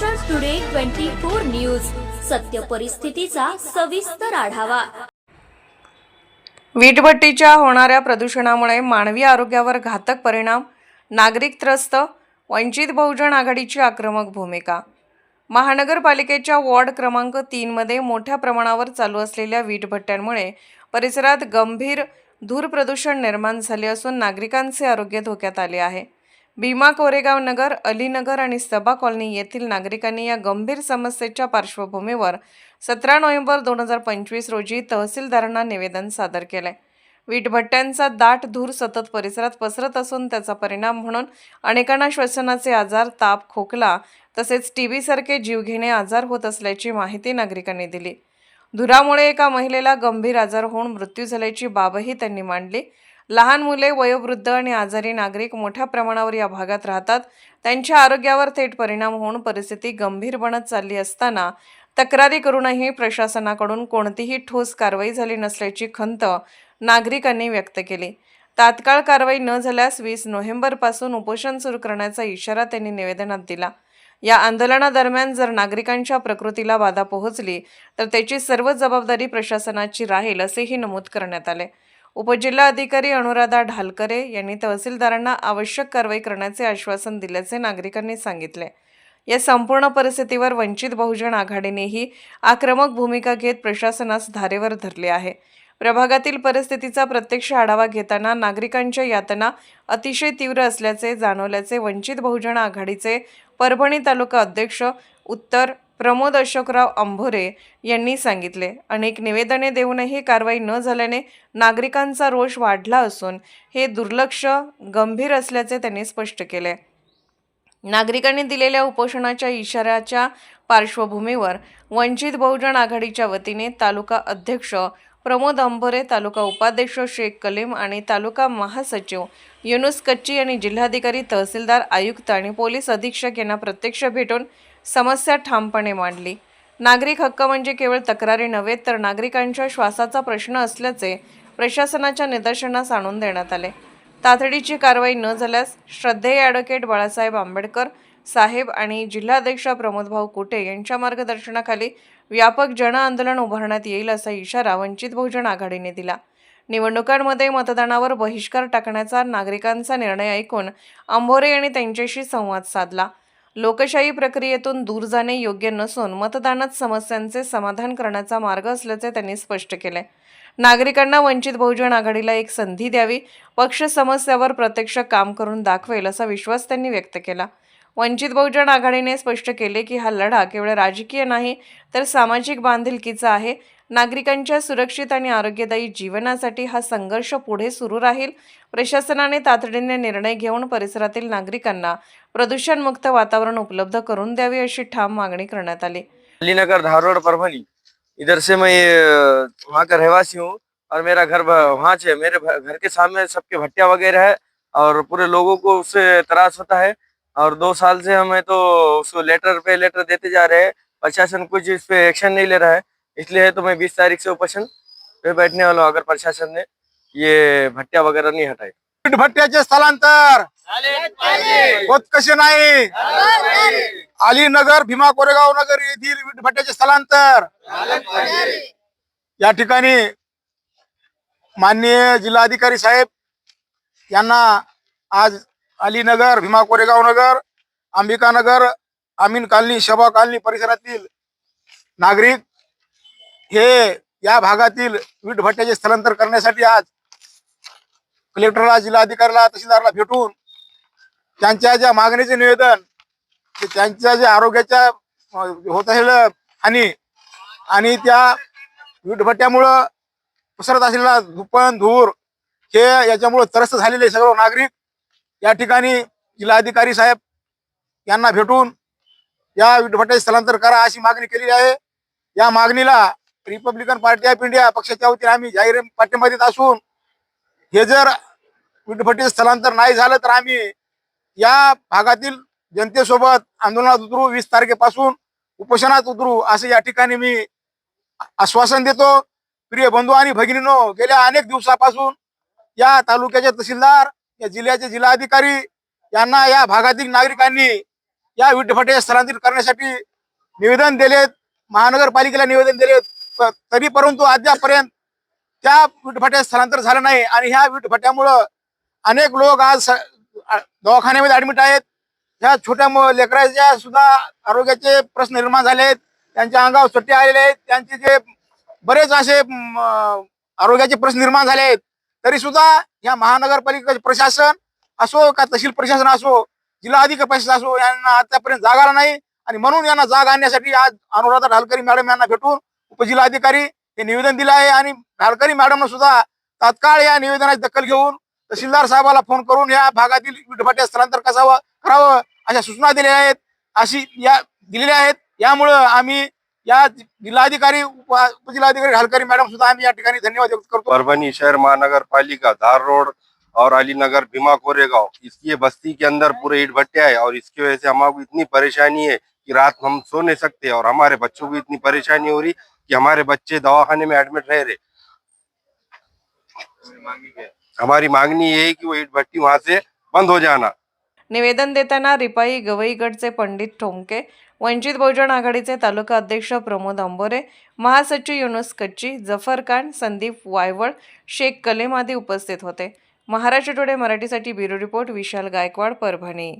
Maharashtra today twenty four news सत्य परिस्थितीचा सविस्तर आढावा. वीटभट्टीच्या होणाऱ्या प्रदूषणामुळे मानवी आरोग्यावर घातक परिणाम नागरिक त्रस्त वंचित बहुजन आघाडीची आक्रमक भूमिका. महानगरपालिकेच्या वॉर्ड क्रमांक तीनमध्ये मोठ्या प्रमाणावर चालू असलेल्या वीटभट्ट्यांमुळे परिसरात गंभीर धूर प्रदूषण निर्माण झाले असून नागरिकांचे आरोग्य धोक्यात आले आहे. भीमा कोरेगाव नगर अलीनगर आणि सभा कॉलनी येथील नागरिकांनी या गंभीर समस्येच्या पार्श्वभूमीवर सतरा नोव्हेंबर दोन हजार पंचवीस रोजी तहसीलदारांना निवेदन सादर केलंय वीटभट्ट्यांचा दाट धूर सतत परिसरात पसरत असून त्याचा परिणाम म्हणून अनेकांना श्वसनाचे आजार ताप खोकला तसेच टी व्हीसारखे जीवघेणे आजार होत असल्याची माहिती नागरिकांनी दिली. धुरामुळे एका महिलेला गंभीर आजार होऊन मृत्यू झाल्याची बाबही त्यांनी मांडली. लहान मुले वयोवृद्ध आणि आजारी नागरिक मोठ्या प्रमाणावर या भागात राहतात. त्यांच्या आरोग्यावर थेट परिणाम होऊन परिस्थिती गंभीर बनत चालली असताना तक्रारी करूनही प्रशासनाकडून कोणतीही ठोस कारवाई झाली नसल्याची खंत नागरिकांनी व्यक्त केली. तात्काळ कारवाई न झाल्यास वीस नोव्हेंबरपासून उपोषण सुरू करण्याचा इशारा त्यांनी निवेदनात दिला. या आंदोलनादरम्यान जर नागरिकांच्या प्रकृतीला बाधा पोहोचली तर त्याची सर्व जबाबदारी प्रशासनाची राहील असेही नमूद करण्यात आले. उपजिल्हाधिकारी अनुराधा ढालकरे यांनी तहसीलदारांना आवश्यक कारवाई करण्याचे आश्वासन दिल्याचे नागरिकांनी सांगितले. या संपूर्ण परिस्थितीवर वंचित बहुजन आघाडीनेही आक्रमक भूमिका घेत प्रशासनास धारेवर धरले आहे. प्रभागातील परिस्थितीचा प्रत्यक्ष आढावा घेताना नागरिकांच्या यातना अतिशय तीव्र असल्याचे जाणवल्याचे वंचित बहुजन आघाडीचे परभणी तालुका अध्यक्ष उत्तर प्रमोद अशोकराव अंभोरे यांनी सांगितले. अनेक निवेदने देऊनही कारवाई न झाल्याने नागरिकांचा रोष वाढला असून हे दुर्लक्ष गंभीर असल्याचे त्यांनी स्पष्ट केले. नागरिकांनी दिलेल्या उपोषणाच्या इशाऱ्याच्या पार्श्वभूमीवर वंचित बहुजन आघाडीच्या वतीने तालुका अध्यक्ष प्रमोद अंभोरे तालुका उपाध्यक्ष शेख कलीम आणि तालुका महासचिव युनुस कच्ची यांनी जिल्हाधिकारी तहसीलदार आयुक्त आणि पोलीस अधीक्षक यांना प्रत्यक्ष भेटून समस्या ठामपणे मांडली. नागरिक हक्क म्हणजे केवळ तक्रारी नव्हे तर नागरिकांच्या श्वासाचा प्रश्न असल्याचे प्रशासनाच्या निदर्शनास आणून देण्यात आले. तातडीची कारवाई न झाल्यास श्रद्धेय ॲडव्होकेट बाळासाहेब आंबेडकर साहेब आणि जिल्हाध्यक्ष प्रमोदभाऊ कुटे यांच्या मार्गदर्शनाखाली व्यापक जन आंदोलन उभारण्यात येईल असा इशारा वंचित बहुजन आघाडीने दिला. निवडणुकांमध्ये मतदानावर बहिष्कार टाकण्याचा नागरिकांचा निर्णय ऐकून आंभोरे यांनी त्यांच्याशी संवाद साधला. लोकशाही प्रक्रियेतून दूर जाणे योग्य नसून मतदानात समस्यांचे समाधान करण्याचा मार्ग असल्याचे त्यांनी स्पष्ट केले. नागरिकांना वंचित बहुजन आघाडीला एक संधी द्यावी पक्ष समस्यावर प्रत्यक्ष काम करून दाखवेल असा विश्वास त्यांनी व्यक्त केला. वंचित बहुजन आघाडीने स्पष्ट केले की हा लढा केवळ राजकीय नाही तर सामाजिक बांधिलकीचा आहे. नागरिकांच्या सुरक्षित आणि आरोग्यदायी जीवनासाठी हा संघर्ष पुढे सुरू राहील. प्रशासनाने तातडीने निर्णय घेऊन परिसरातील नागरिकांना प्रदूषणमुक्त वातावरण उपलब्ध करून द्यावे अशी ठाम मागणी करण्यात आली. अलीनगर धारोड परभणी इधर से मैं वहाँ का रहवासी हूँ और मेरा घर वहाँ से मेरे घर के सामने सबके भट्टिया वगैरह है और पूरे लोगों को उससे त्रास होता है और दो साल से हमें तो उसको लेटर पे लेटर देते जा रहे हैं। प्रशासन कुछ इस पे एक्शन नहीं ले रहा है। इसलिए तो मैं बीस तारीख से उपोषण पे बैठने वाला हूँ अगर प्रशासन ने। ये भट्टिया वगैरह नहीं हटाए वीट भट्ट्याचे स्थलांतर। होत कसे नाही। अलीनगर भीमा कोरेगाव नगर येथील वीट भट्ट्याचे स्थलांतर। या ठिकाणी माननीय जिल्हाधिकारी साहेब यांना आज अलीनगर भीमा कोरेगाव नगर अंबिका नगर आमीन कॉलनी शबा कॉलनी परिसरातील नागरिक हे या भागातील वीट भट्ट्याचे स्थलांतर करण्यासाठी आज कलेक्टरला जिल्हाधिकाऱ्याला तहसीलदारला भेटून त्यांच्या ज्या मागणीचे निवेदन त्यांच्या ज्या आरोग्याच्या होत असलेलं हानी आणि त्या वीटभट्ट्यामुळं पसरत असलेला धुपण धूर हे याच्यामुळं त्रस्त झालेले सर्व नागरिक या ठिकाणी जिल्हाधिकारी साहेब यांना भेटून या वीटभट्ट्याचे स्थलांतर करा अशी मागणी केलेली आहे. या मागणीला रिपब्लिकन पार्टी ऑफ इंडिया पक्षाच्या वतीने आम्ही जाहीर पाठिंबा देत असून हे जर वीटभट्टीचं स्थलांतर नाही झालं तर आम्ही या भागातील जनतेसोबत आंदोलनात उतरू वीस तारखेपासून उपोषणात उतरू असे या ठिकाणी मी आश्वासन देतो. प्रिय बंधू आणि भगिनीनो गेल्या अनेक दिवसापासून या तालुक्याचे तहसीलदार या जिल्ह्याचे जिल्हाधिकारी यांना या भागातील नागरिकांनी या विटभटे स्थलांतरित करण्यासाठी निवेदन दिलेत महानगरपालिकेला निवेदन दिलेत. तरी परंतु अद्यापर्यंत त्या विटभट्या स्थलांतर झालं नाही. आणि ह्या विटभट्यामुळं अनेक लोक आज दवाखान्यामध्ये ऍडमिट आहेत. ह्या छोट्या मु- लेकराच्या सुद्धा आरोग्याचे प्रश्न निर्माण झाले आहेत. त्यांच्या अंगावर सुट्टी आलेले आहेत. त्यांचे जे बरेच असे आरोग्याचे प्रश्न निर्माण झाले आहेत. तरी सुद्धा या महानगरपालिका प्रशासन असो का तहसील प्रशासन असो जिल्हा प्रशासन असो यांना आतापर्यंत जाग आला नाही. आणि म्हणून यांना जाग आणण्यासाठी आज अनुराधा ढालकरी मॅडम यांना भेटून उपजिल्हाधिकारी हे निवेदन दिलं आहे आणि सुद्धा तात्काळ या निवेदनाची दखल घेऊन तहसीलदार साहेबाला फ़ोन करून या भागातील विटभट्या स्थलांतर कसावं, करावं अशा सूचना दिल्या आहेत. अशी या दिलेल्या आहेत. मॅडम धन्यवाद व्यक्त करतो. परभनी शहर महानगर पालिका धार रोड और अलीनगर, भीमा कोरेगांव, इसकी बस्ती के अंदर पूरे ईट भट्टे है और इसकी वजह से हमारे इतनी परेशानी है कि रात हम सो नहीं सकते और हमारे बच्चों को इतनी परेशानी हो रही कि हमारे बच्चे दवाखाने में एडमिट रह रहे। हमारी मांगनी ये है कि वो ईट भट्टी वहां से बंद हो जाना। निवेदन देताना रिपाई गवईगडचे पंडित ठोंके वंचित बहुजन आघाडीचे तालुका अध्यक्ष प्रमोद अंबोरे महासचिव युनुस कच्ची जफर खान संदीप वायवळ शेख कलेम आदी उपस्थित होते. महाराष्ट्र टुडे मराठीसाठी ब्युरो रिपोर्ट विशाल गायकवाड परभणी.